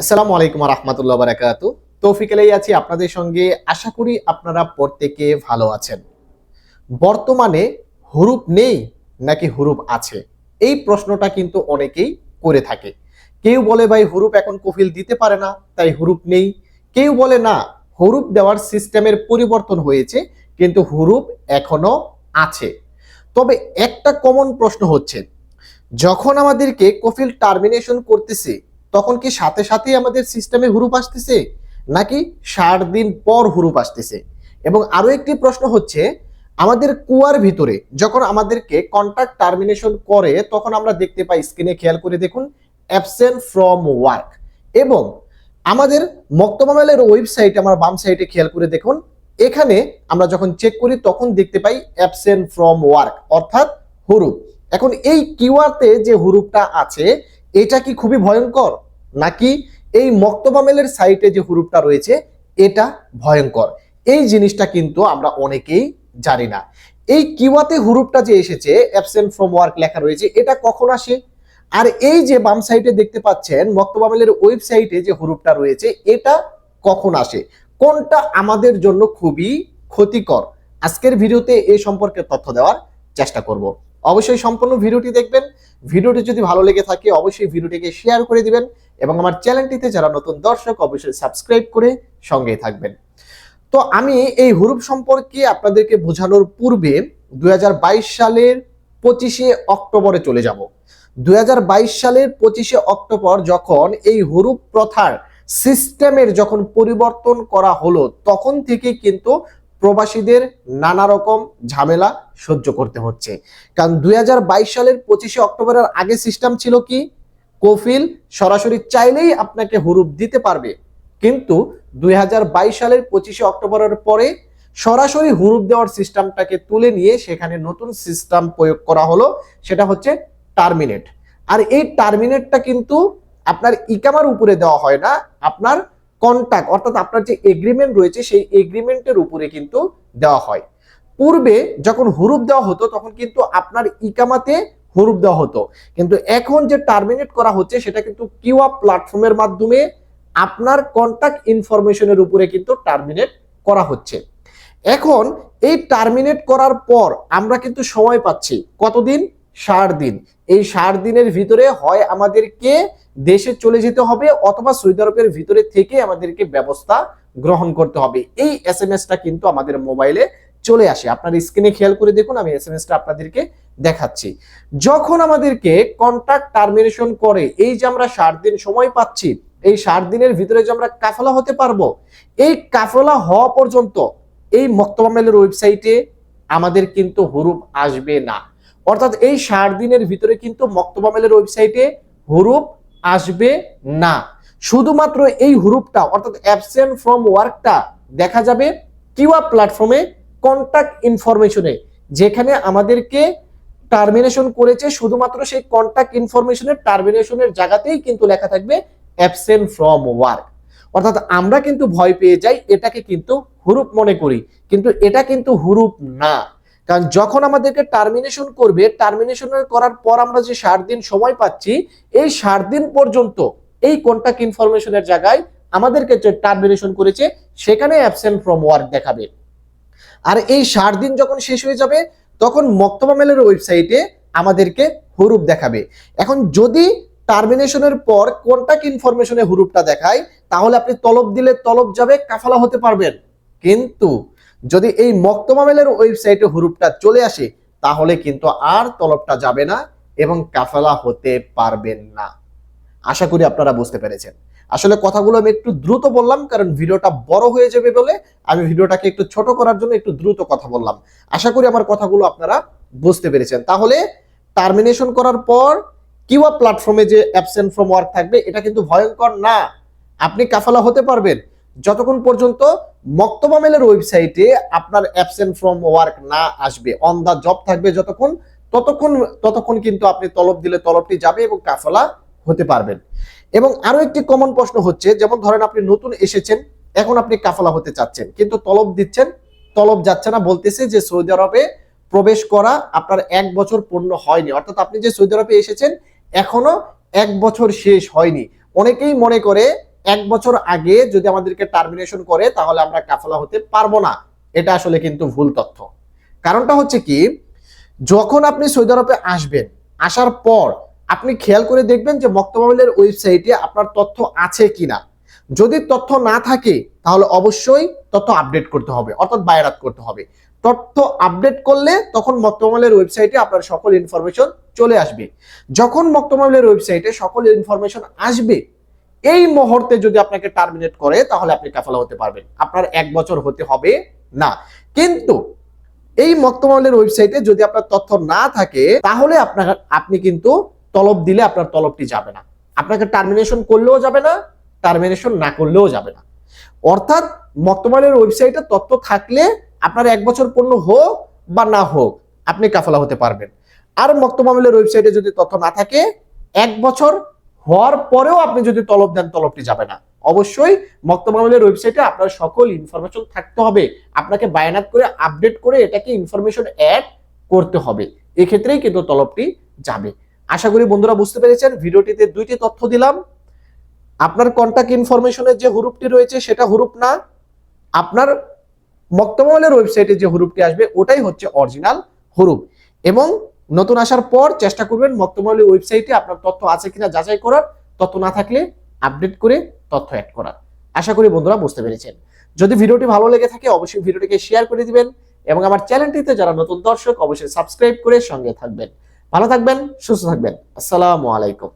আসসালামু আলাইকুম রহমতুল্লাহ বারাকাত। তৌফিক আলাই আছি আপনাদের সঙ্গে। আশা করি আপনারা প্রত্যেকে ভালো আছেন। বর্তমানে হুরুপ নেই নাকি হুরুপ আছে? এই প্রশ্নটা কিন্তু অনেকেই করে থাকে। কেউ বলে, ভাই, হুরুপ এখন কফিল দিতে পারে না, তাই হুরুপ নেই। কেউ বলে, না, হুরুপ দেওয়ার সিস্টেমের পরিবর্তন হয়েছে, কিন্তু হুরুপ এখনও আছে। তবে একটা কমন প্রশ্ন হচ্ছে, যখন আমাদেরকে কফিল টার্মিনেশন করতেছে তখন কি সাথে সাথেই আমাদের সিস্টেমে হুরুপ আসতেছে? নাকি ষাট দিন পর হুরুপ আসতেছে? এবং আরও একটি প্রশ্ন হচ্ছে, আমাদের কুয়ার ভিতরে যখন আমাদেরকে কন্ট্রাক্ট টার্মিনেশন করে, তখন আমরা দেখতে পাই স্ক্রিনে খেয়াল করে দেখুন অ্যাবসেন্ট ফ্রম ওয়ার্ক এবং আমাদের মক্তমামেলের ওয়েবসাইট আমার বাম সাইটে খেয়াল করে দেখুন, এখানে আমরা যখন চেক করি, তখন দেখতে পাই অ্যাবসেন্ট ফ্রম ওয়ার্ক অর্থাৎ হুরুপ। এখন এই কিওয়ার্ডে যে হুরুপটা আছে এটা কি খুবই ভয়ঙ্কর? নাকি এই মক্তবামেলের সাইটে যে হুরুপটা রয়েছে, এটা ভয়ঙ্কর? এই জিনিসটা কিন্তু আমরা অনেকেই জানি না। এই কিওয়াতে হুরুপটা যে এসেছে অ্যাবসেন্ট ফ্রম ওয়ার্ক লেখা রয়েছে, এটা কখন আসে? আর এই যে বাম সাইটে দেখতে পাচ্ছেন, মক্তবামেলের ওয়েবসাইটে যে হুরুপটা রয়েছে, এটা কখন আসে? কোনটা আমাদের জন্য খুবই ক্ষতিকর? আজকের ভিডিওতে এই সম্পর্কে তথ্য দেওয়ার চেষ্টা করব। অবশ্যই সম্পূর্ণ ভিডিওটি দেখবেন। ভিডিওটি যদি ভালো লেগে থাকে, অবশ্যই ভিডিওটিকে শেয়ার করে দিবেন এবং আমার চ্যানেলটিতে যারা নতুন দর্শক, অবশ্যই সাবস্ক্রাইব করে সঙ্গেই থাকবেন। তো আমি এই হুরুপ সম্পর্কে আপনাদেরকে বোঝানোর পূর্বে দুই হাজার বাইশ সালের পঁচিশে অক্টোবরে চলে যাব। দুই হাজার বাইশ সালের পঁচিশে অক্টোবর যখন এই হুরুপ প্রথার সিস্টেমের যখন পরিবর্তন করা হলো, তখন থেকে কিন্তু প্রবাসীদের নানা রকম ঝামেলা সহ্য করতে হচ্ছে। কারণ দুই হাজার বাইশ সালের পঁচিশে অক্টোবরের আগে সিস্টেম ছিল কি? কফিল সরাসরি চাইলেই আপনাকে হুরুপ দিতে পারবে। কিন্তু দুই হাজার বাইশ সালের পঁচিশে অক্টোবরের পরে সরাসরি হুরুপ দেওয়ার সিস্টেমটাকে তুলে নিয়ে সেখানে নতুন সিস্টেম প্রয়োগ করা হলো, সেটা হচ্ছে টার্মিনেট। আর এই টার্মিনেটটা কিন্তু আপনার ইকামার উপরে দেওয়া হয় না, আপনার কন্ট্যাক্ট অর্থাৎ আপনার যে এগ্রিমেন্ট রয়েছে, সেই এগ্রিমেন্টের উপরে কিন্তু দেওয়া হয়। পূর্বে যখন হুরুপ দেওয়া হতো, তখন কিন্তু আপনার ইকামাতে হুরুপ দেওয়া হতো। কিন্তু এখন যে টার্মিনেট করা হচ্ছে, সেটা কিন্তু কিউআ প্ল্যাটফর্মের মাধ্যমে আপনার কন্ট্যাক্ট ইনফরমেশনের উপরে কিন্তু টার্মিনেট করা হচ্ছে। এখন এই টার্মিনেট করার পর আমরা কিন্তু সময় পাচ্ছি। কতদিন? ষাট দিন। এই ষাট দিনের ভিতরে হয় আমাদেরকে দেশে চলে যেতে হবে অথবা সৌদি আরবের ভিতরে থেকে আমাদেরকে ব্যবস্থা গ্রহণ করতে হবে। এই এস এম এসটা কিন্তু আমাদের মোবাইলে চলে আসে। আপনার স্ক্রিনে খেয়াল করে দেখুন, আমি এস এম এসটা আপনাদেরকে দেখাচ্ছি। যখন আমাদেরকে কন্ট্রাক্ট টার্মিনেশন করে, এই যে আমরা ষাট দিন সময় পাচ্ছি, এই ষাট দিনের ভিতরে যে আমরা কাফলা হতে পারব, এই কাফলা হওয়া পর্যন্ত এই মক্তবামেলের ওয়েবসাইটে আমাদের কিন্তু হুরুপ আসবে না। অর্থাৎ এই ষাট দিনের ভিতরে কিন্তু মক্তবামেলের ওয়েবসাইটে হুরুপ আসবে না। শুধুমাত্র এই হুরুপটা, অর্থাৎ অ্যাবসেন্ট ফ্রম ওয়ার্কটা দেখা যাবে কিউআ প্ল্যাটফর্মে কন্ট্যাক্ট ইনফরমেশনে যেখানে আমাদেরকে টার্মিনেশন করেছে শুধুমাত্র সেই কন্ট্যাক্ট ইনফরমেশনের টার্মিনেশনের জায়গাতেই কিন্তু লেখা থাকবে অ্যাবসেন্ট ফ্রম ওয়ার্ক অর্থাৎ আমরা কিন্তু ভয় পেয়ে যাই, এটাকে কিন্তু হুরুপ মনে করি, কিন্তু এটা কিন্তু হুরুপ না। কারণ যখন আমাদেরকে টার্মিনেশন করবে টার্মিনেশন করার পর আমরা যে ষাট দিন সময় পাচ্ছি, এই ষাট দিন পর্যন্ত এই কন্ট্যাক্ট ইনফরমেশনের জায়গায় আমাদেরকে যে টার্মিনেশন করেছে, সেখানে অ্যাবসেন্ট ফ্রম ওয়ার্ক দেখাবে। আর এই ষাট দিন যখন শেষ হয়ে যাবে, তখন মক্তবা মেলের ওয়েবসাইটে আমাদেরকে হুরুপ দেখাবে। এখন যদি টার্মিনেশনের পর কন্ট্যাক্ট ইনফরমেশনে হুরুপটা দেখায়, তাহলে আপনি তলব দিলে তলব যাবে, কাফালা হতে পারবেন। কিন্তু যদি এই মক্তমামেলের ওয়েবসাইটে হুরুপটা চলে আসে, তাহলে কিন্তু আর তলবটা যাবে না এবং কাফালা হতে পারবেন না। আশা করি আপনারা বুঝতে পেরেছেন। আসলে কথাগুলো আমি একটু দ্রুত বললাম, কারণ ভিডিওটা বড় হয়ে যাবে বলে আমি ভিডিওটাকে একটু ছোট করার জন্য একটু দ্রুত কথা বললাম। আশা করি আমার কথাগুলো আপনারা বুঝতে পেরেছেন। তাহলে টার্মিনেশন করার পর কিউআ প্ল্যাটফর্মে যে অ্যাবসেন্ট ফ্রম ওয়ার্ক থাকবে, এটা কিন্তু ভয়ঙ্কর না। আপনি কাফালা হতে পারবেন যতক্ষণ পর্যন্ত মক্তবা মেলের ওয়েবসাইটে আপনার অ্যাবসেন্ট ফ্রম ওয়ার্ক না আসবে অন দা জব থাকবে যতক্ষণ, ততক্ষণ ততক্ষণ কিন্তু আপনি তলব দিলে তলবটি যাবে এবং কাফলা হতে পারবেন। এবং আরও একটি কমন প্রশ্ন হচ্ছে, যেমন ধরেন আপনি নতুন এসেছেন, এখন আপনি কাফলা হতে চাচ্ছেন, কিন্তু তলব দিচ্ছেন, তলব যাচ্ছে না, বলতেছে যে সৌদি আরবে প্রবেশ করা আপনার এক বছর পূর্ণ হয়নি। অর্থাৎ আপনি যে সৌদি আরবে এসেছেন, এখনও এক বছর শেষ হয়নি। অনেকেই মনে করে এক বছর আগে যদি আমাদেরকে টার্মিনেশন করে, তাহলে আমরা কাফালা হতে পারব না। এটা আসলে কিন্তু ভুল তথ্য। কারণটা হচ্ছে কি, যখন আপনি সৌদি আরবে আসবেন, আসার পর আপনি খেয়াল করে দেখবেন যে মক্তবাবিলের ওয়েবসাইটে আপনার তথ্য আছে কিনা। যদি তথ্য না থাকে, তাহলে অবশ্যই তথ্য আপডেট করতে হবে, অর্থাৎ বায়রাত করতে হবে। তথ্য আপডেট করলে তখন মক্তমালের ওয়েবসাইটে আপনার সকল ইনফরমেশন চলে আসবে। যখন মক্তমালের ওয়েবসাইটে সকল ইনফরমেশন আসবে এই মুহূর্তে যদি আপনাকে টার্মিনেট করে, তাহলে আপনি কাফালা হতে পারবেন। আপনার এক বছর হতে হবে না। কিন্তু এই মক্তমালের ওয়েবসাইটে যদি আপনার তথ্য না থাকে, তাহলে আপনার, আপনি কিন্তু তলব দিলে আপনার তলবটি যাবে না। আপনাকে টার্মিনেশন করলেও যাবে না টার্মিনেশন না করলেও যাবে না। অর্থাৎ মক্তমালের ওয়েবসাইটে তথ্য থাকলে আপনার এক বছর পূর্ণ হোক বা না হোক, আপনি কাফালা হতে পারবেন। আর মক্তমালের ওয়েবসাইটে যদি তথ্য না থাকে, এক বছর হওয়ার পরেও আপনি যদি তলব দেন, তলবটি যাবে না। অবশ্যই মক্তমালের ওয়েবসাইটে আপনার সকল ইনফরমেশন থাকতে হবে। আপনাকে বায়ানাত করে আপডেট করে এটাকে ইনফরমেশন অ্যাড করতে হবে। এক্ষেত্রেই কিন্তু তলবটি যাবে। আশা করি বন্ধুরা বুঝতে পেরেছেন, ভিডিওটিতে দুইটি তথ্য দিলাম। আপনার কন্টাক্ট ইনফরমেশনের যে হুরুপটি রয়েছে, সেটা হুরুপ না। আপনার মক্তমলের ওয়েবসাইটে যে হুরুপটি আসবে, ওটাই হচ্ছে অরিজিনাল হুরুপ। এবং নতুন আসার পর চেষ্টা করবেন মক্তমলের ওয়েবসাইটে আপনার তথ্য আছে কিনা যাচাই করার। তথ্য না থাকলে আপডেট করে তথ্য অ্যাড করার। আশা করি বন্ধুরা বুঝতে পেরেছেন। যদি ভিডিওটি ভালো লেগে থাকে, অবশ্যই ভিডিওটিকে শেয়ার করে দিবেন এবং আমার চ্যানেলটিতে যারা নতুন দর্শক, অবশ্যই সাবস্ক্রাইব করে সঙ্গে থাকবেন। ভালো থাকবেন, সুস্থ থাকবেন। আসসালামু আলাইকুম।